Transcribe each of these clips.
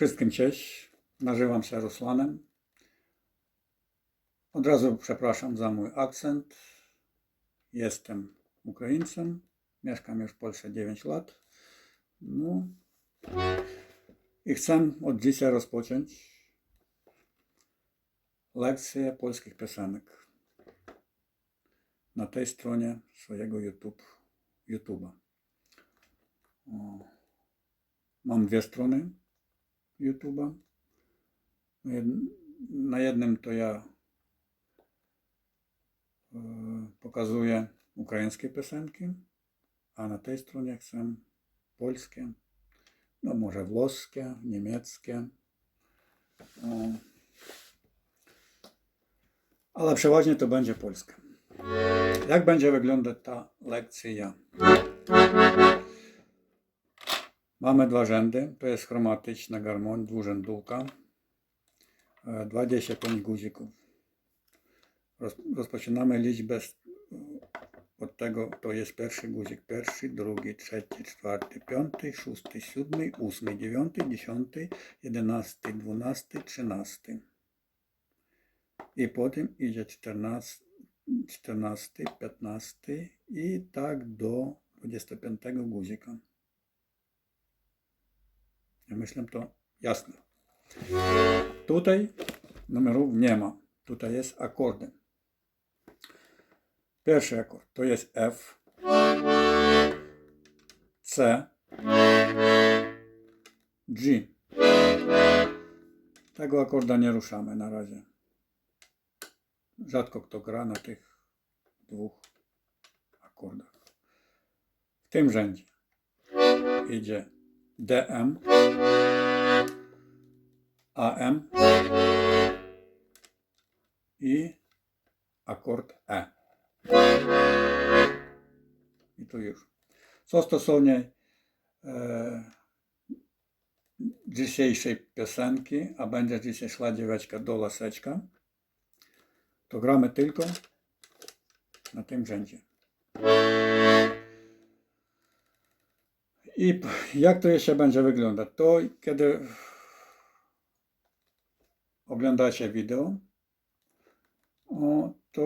Wszystkim cześć. Nazywam się Rusłanem. Od razu przepraszam za mój akcent. Jestem Ukraińcem. Mieszkam już w Polsce 9 lat. No. I chcę od dzisiaj rozpocząć lekcję polskich piosenek na tej stronie swojego YouTube, YouTube'a. Mam dwie strony YouTube'a. Na jed- Na jednym to ja e, pokazuję ukraińskie piosenki, a na tej stronie chcę polskie, no może włoskie, niemieckie. O. Ale przeważnie to będzie polskie. Jak będzie wyglądać ta lekcja? Mamy dwa rzędy. To jest chromatyczna garmoń, dwurzędówka. E, 25 guzików. Roz, rozpoczynamy liczbę od tego, to jest pierwszy guzik. Pierwszy, drugi, trzeci, czwarty, piąty, szósty, siódmy, ósmy, dziewiąty, dziesiąty, jedenasty, dwunasty, trzynasty. I potem idzie 14, 14, 15 i tak do 25 guzika. Myślę, to jasne. Tutaj numerów nie ma. Tutaj jest akordy. Pierwszy akord to jest F, C, G. Tego akorda nie ruszamy na razie. Rzadko kto gra na tych dwóch akordach. W tym rzędzie idzie DM, AM i akord E. I tu już. Co stosownie e, dzisiejszej piosenki, a będzie dzisiaj szła dzieweczka do laseczka, to gramy tylko na tym rzędzie. I jak to jeszcze będzie wyglądać? To kiedy oglądacie wideo, to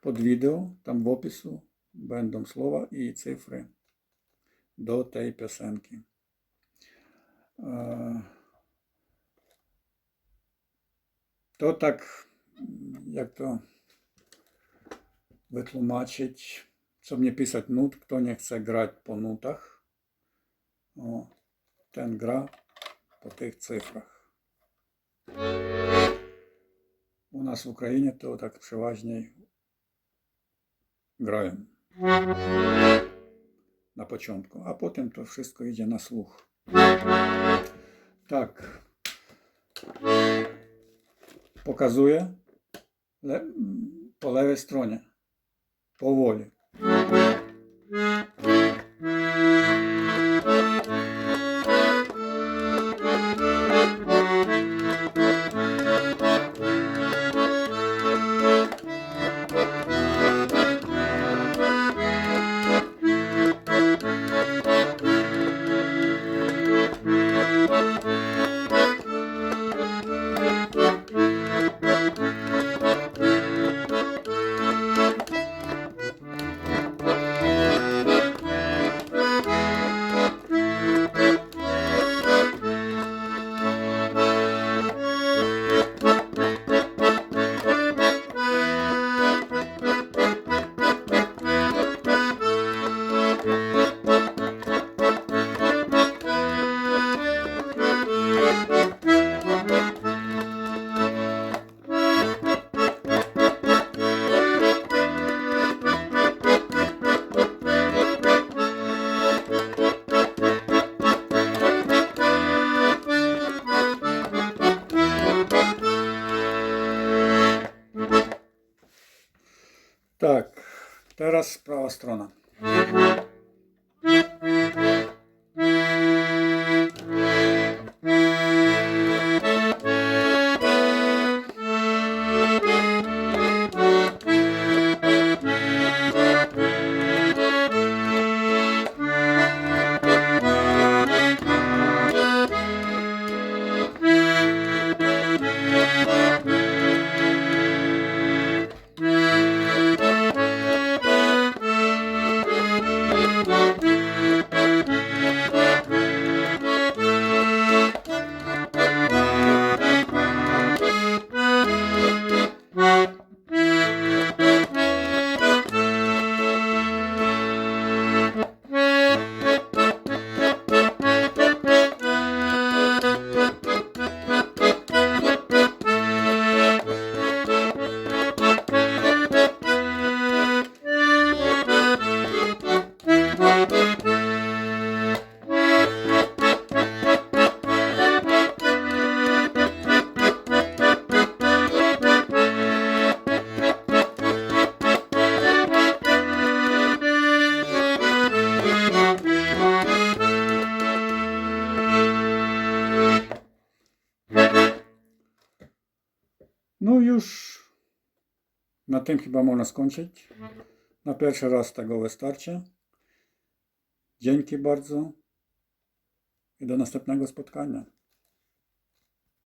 pod wideo, tam w opisu będą słowa i cyfry do tej piosenki. E, To tak, jak to wytłumaczyć, co mnie pisać nut, kto nie chce grać po nutach, o, ten gra po tych cyfrach. U nas w Ukrainie to tak przeważnie grają na początku, a potem to wszystko idzie na słuch. Tak. Pokazuję le, po lewej stronie. Powoli. Thank you. справа права сторона. No już na tym chyba można skończyć. Na pierwszy raz tego wystarczy. Dzięki bardzo i do następnego spotkania.